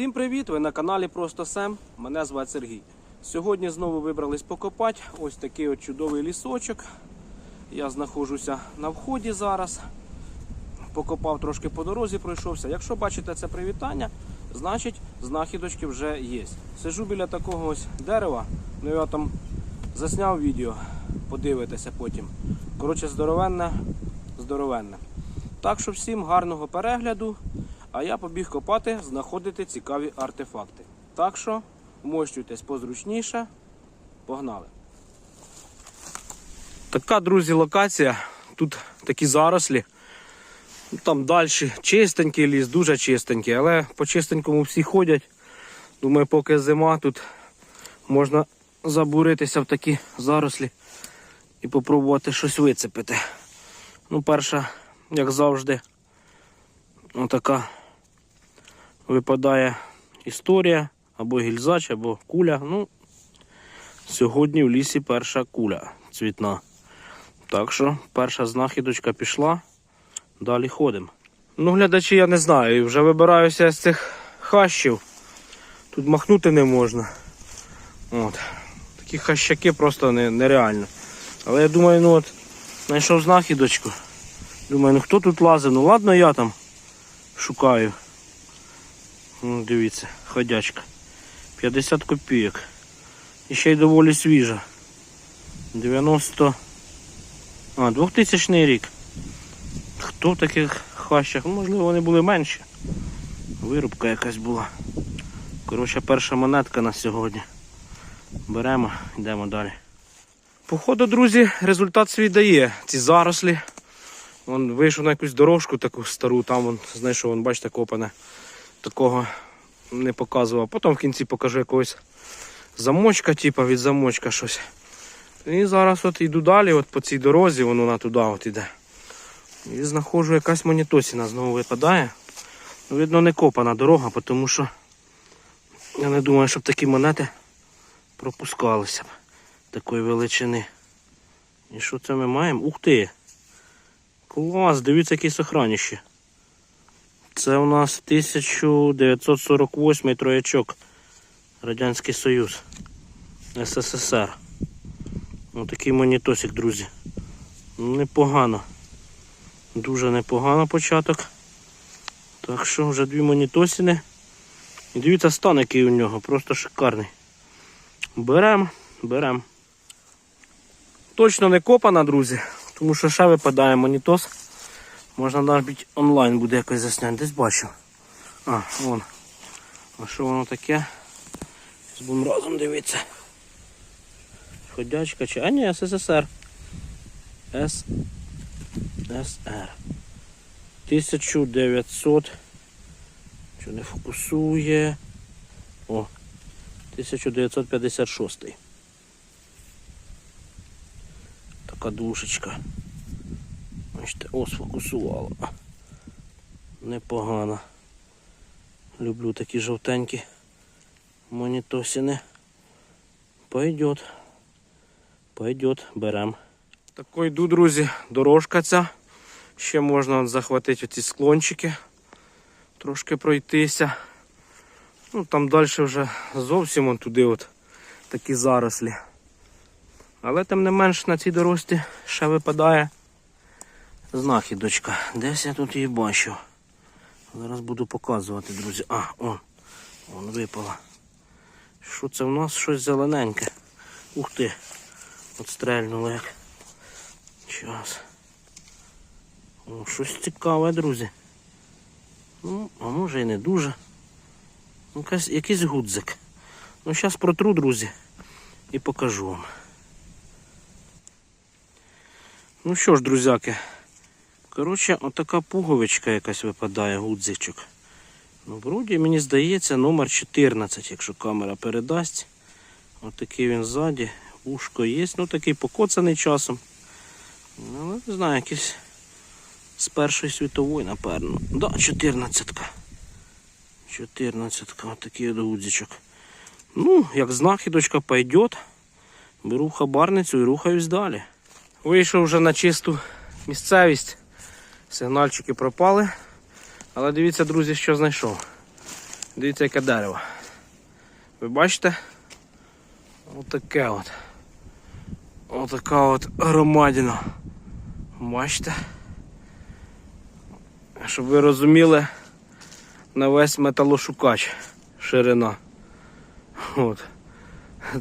Всім привіт! Ви на каналі Просто Сем. Мене звати Сергій. Сьогодні знову вибрались покопати ось такий от чудовий лісочок. Я знаходжуся на вході зараз. Покопав трошки по дорозі, пройшовся. Якщо бачите це привітання, значить знахідочки вже є. Сижу біля такого ось дерева, ну я там засняв відео, подивитеся потім. Коротше, здоровенне, здоровенне. Так що всім гарного перегляду. А я побіг копати, знаходити цікаві артефакти. Так що вмощуйтесь позручніше. Погнали. Така, друзі, локація. Тут такі зарослі. Ну, Там далі чистенький ліс, дуже чистенький, але по чистенькому всі ходять. Думаю, поки зима, тут можна забуритися в такі зарослі і попробувати щось вицепити. Ну, перша, як завжди, отака випадає історія або гільзач, або куля. Ну, сьогодні в лісі перша куля цвітна. Так що перша знахідочка пішла, далі ходимо. Ну, глядачі, я не знаю, вже вибираюся з цих хащів. Тут махнути не можна. От. Такі хащаки просто не, нереально. Але я думаю, ну от, знайшов знахідочку. Думаю, ну хто тут лазив? Ну ладно, я там шукаю. Ну, дивіться, ходячка. 50 копійок. І ще й доволі свіжа. 90. А, 2000 рік. Хто в таких хащах? Ну, можливо, вони були менші. Вирубка якась була. Коротше, перша монетка на сьогодні. Беремо, йдемо далі. Походу, друзі, результат свій дає. Ці зарослі. Вон вийшов на якусь дорожку таку стару, там вон, знайшов, вон, бачите, копане. Такого не показував. Потім в кінці покажу якогось замочка, типу від замочка щось. І зараз от йду далі, от по цій дорозі, воно на туди от іде. І знаходжу якась монітосіна знову випадає. Ну, Видно, не копана дорога, тому що я не думаю, щоб такі монети пропускалися б такої величини. І що це ми маємо? Ух ти! Клас, дивіться, який сохраніще. Це у нас 1948 троячок. Радянський Союз. СССР. Ось такий монітосик, друзі. Ну, Непогано. Дуже непогано початок. Так що вже дві монітосини. І дивіться стан, який у нього, просто шикарний. Берем, берем. Точно не копана, друзі, тому що ще випадає монітос. Можна навіть онлайн буде якось засняти, десь бачив. А, вон. А що воно таке? Зараз Будемо разом дивитися. Ходячка чи. А ні, СССР. С. СР. 1900. Що не фокусує. О. 1956. Така душечка. Бачите, о, сфокусувала. Непогано. Люблю такі жовтенькі монітосини. Пойдет. Пойдет, берем. Тако йду, друзі, дорожка ця. Ще можна захватити оці склончики, трошки пройтися. Ну там далі вже зовсім он туди от такі зарослі. Але тим не менш на цій дорозі ще випадає знахідочка. Десь я тут її бачу. Зараз буду показувати, друзі. А, о, вон випала. Що це в нас? Щось зелененьке. Ух ти. От стрельнуло як. Час. О, щось цікаве, друзі. Ну, а може і не дуже. Ну, Якась, якийсь гудзик. Ну, зараз протру, друзі, і покажу вам. Ну що ж, друзяки, коротше, отака пуговичка якась випадає, гудзичок. Ну, вроді, мені здається, номер 14, якщо камера передасть. Отакий він ззаді, ушко є, ну такий покоцаний часом. Ну, не знаю, якийсь з Першої світової, напевно. Да, 14-ка. 14-ка, отакий от гудзичок. Ну, як знахідочка пойдет, беру хабарницю і рухаюсь далі. Вийшов вже на чисту місцевість. Сигнальчики пропали. Але дивіться, друзі, що знайшов. Дивіться, яке дерево. Ви бачите? Отаке от. Отака от громадіна. Бачите? Щоб ви розуміли, на весь металошукач ширина. От.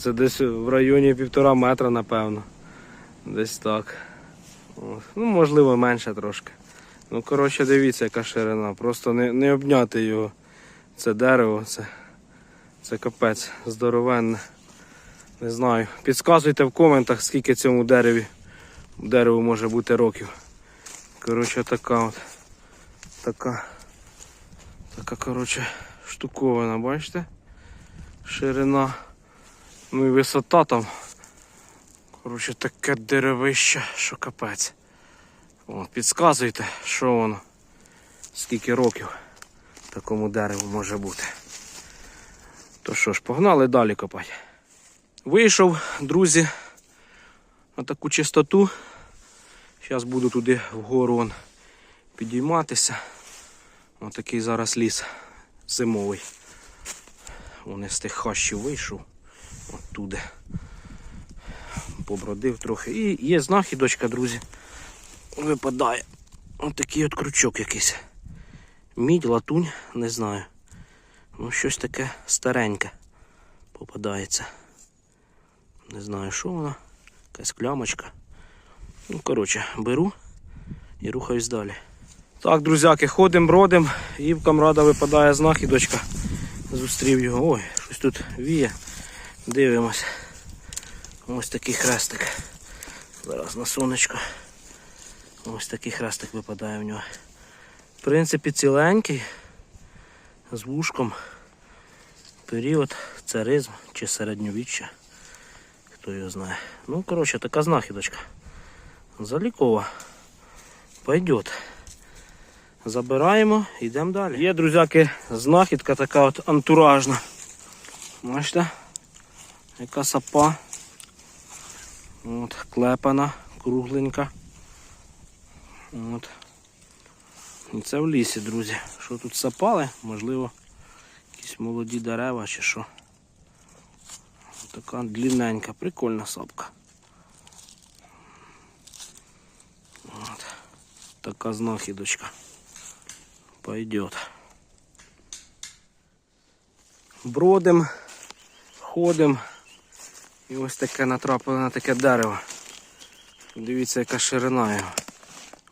Це десь в районі півтора метра, напевно. Десь так. От. Ну, можливо, менше трошки. Ну, коротше, дивіться, яка ширина. Просто не, не обняти його. Це дерево, це, це капець здоровенне. Не знаю. Підказуйте в коментах, скільки цьому дереві дереву може бути років. Коротше, така от. Така. Така, коротше, штуковина, бачите? Ширина. Ну і висота там. Коротше, таке деревище, що капець. О, підказуйте, що воно. Скільки років такому дереву може бути. То що ж, погнали далі копати. Вийшов, друзі, на таку чистоту. Зараз буду туди вгору вон, підійматися. Ось такий зараз ліс зимовий. Вони з тих хащів вийшов. Оттуди. Побродив трохи. І є знахідочка, друзі. Випадає. Ось такий от крючок якийсь. Мідь, латунь, не знаю. Ну, щось таке стареньке попадається. Не знаю, що воно. Якась клямочка. Ну, коротше, беру і рухаюсь далі. Так, друзяки, ходимо, бродим, і в камрада випадає знахідочка. Зустрів його. Ой, щось тут віє. Дивимось. Ось такий хрестик. Зараз на сонечко. Ось такий хрестик випадає в нього. В принципі, ціленький, з вушком. Період царизм чи середньовіччя. Хто його знає. Ну, коротше, така знахідочка. Залікова. Пойдет. Забираємо, йдемо далі. Є, друзяки, знахідка така от антуражна. Бачите? Яка сапа. От, клепана, кругленька. От. І це в лісі, друзі. Що тут сапали? Можливо, якісь молоді дерева чи що. Така длинненька, прикольна сапка. От. Така знахідочка. Пойдет. Бродим, ходим. І ось таке натрапили на таке дерево. Дивіться, яка ширина його.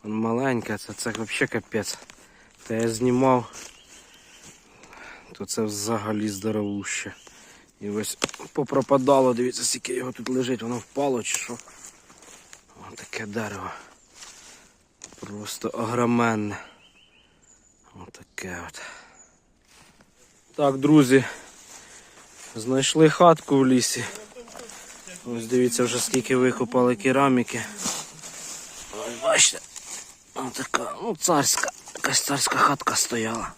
Він маленька, це, це взагалі капець. Та я знімав, то це взагалі здоровуще. І ось попропадало, дивіться, скільки його тут лежить, воно впало чи що. Ось таке дерево. Просто огроменне. Ось таке от. Так, друзі. Знайшли хатку в лісі. Ось дивіться вже скільки викопали кераміки. Ось бачите. Ось така, ну царська, якась царська хатка стояла.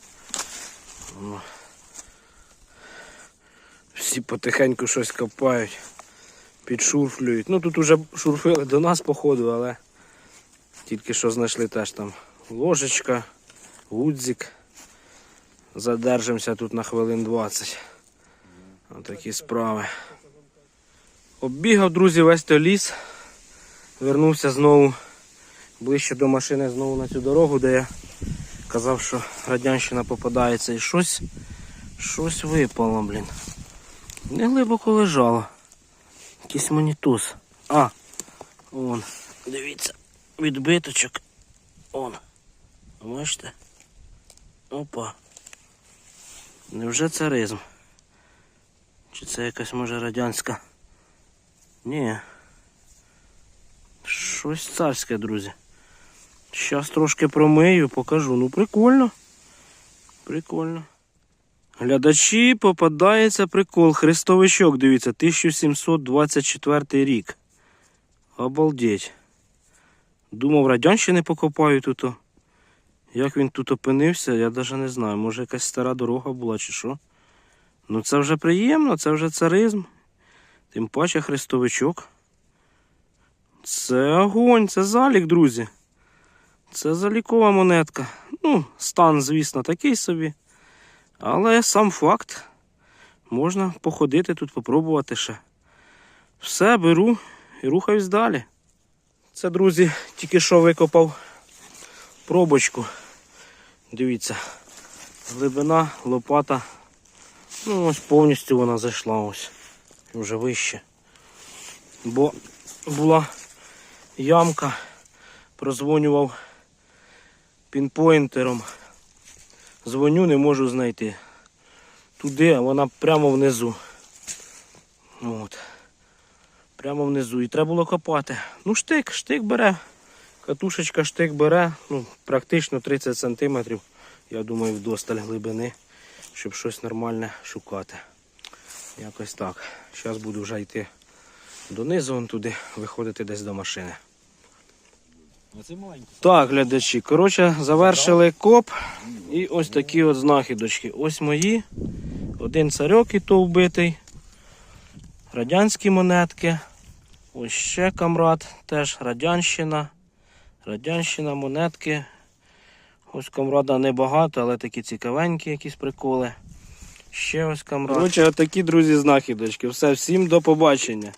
Всі потихеньку щось копають, підшурфлюють. Ну тут уже шурфили до нас, походу, але тільки що знайшли теж там ложечка, гудзик. Задержимося тут на хвилин 20. Отакі справи. Оббігав, друзі, весь той ліс. Вернувся знову ближче до машини знову на цю дорогу, де я казав, що радянщина попадається і щось, щось випало, блін. Не глибоко лежало. Якийсь монітус. А, вон, дивіться, відбиточок. Он. Бачите? Опа. Невже царизм? Чи це якась може радянська? Ні. Щось царське, друзі. Щас трошки промию, покажу. Ну прикольно. Прикольно. Глядачі попадається прикол. Хрестовичок, дивіться, 1724 рік. Обалдеть. Думав, радянщини покопаю тут. Як він тут опинився, я навіть не знаю. Може якась стара дорога була чи що. Ну це вже приємно, це вже царизм. Тим паче хрестовичок. Це огонь, це залік, друзі. Це залікова монетка. Ну, стан, звісно, такий собі. Але сам факт, можна походити тут, попробувати ще. Все, беру і рухаюсь далі. Це, друзі, тільки що викопав пробочку. Дивіться, глибина, лопата. Ну, ось повністю вона зайшла ось. Вже вище. Бо була ямка, прозвонював пінпойнтером. Дзвоню, не можу знайти. Туди, а вона прямо внизу. От. Прямо внизу. І треба було копати. Ну, штик, штик бере. Катушечка штик бере. Ну, практично 30 сантиметрів. Я думаю, вдосталь глибини, щоб щось нормальне шукати. Якось так. Зараз буду вже йти донизу, вон туди, виходити десь до машини. Так, глядачі, коротше, завершили коп. І ось такі от знахідочки. Ось мої. Один царьок і то вбитий. Радянські монетки. Ось ще камрад, теж радянщина. Радянщина, монетки. Ось камрада небагато, але такі цікавенькі якісь приколи. Ще ось камрад. Коротше, отакі, друзі, знахідочки. Все, всім до побачення.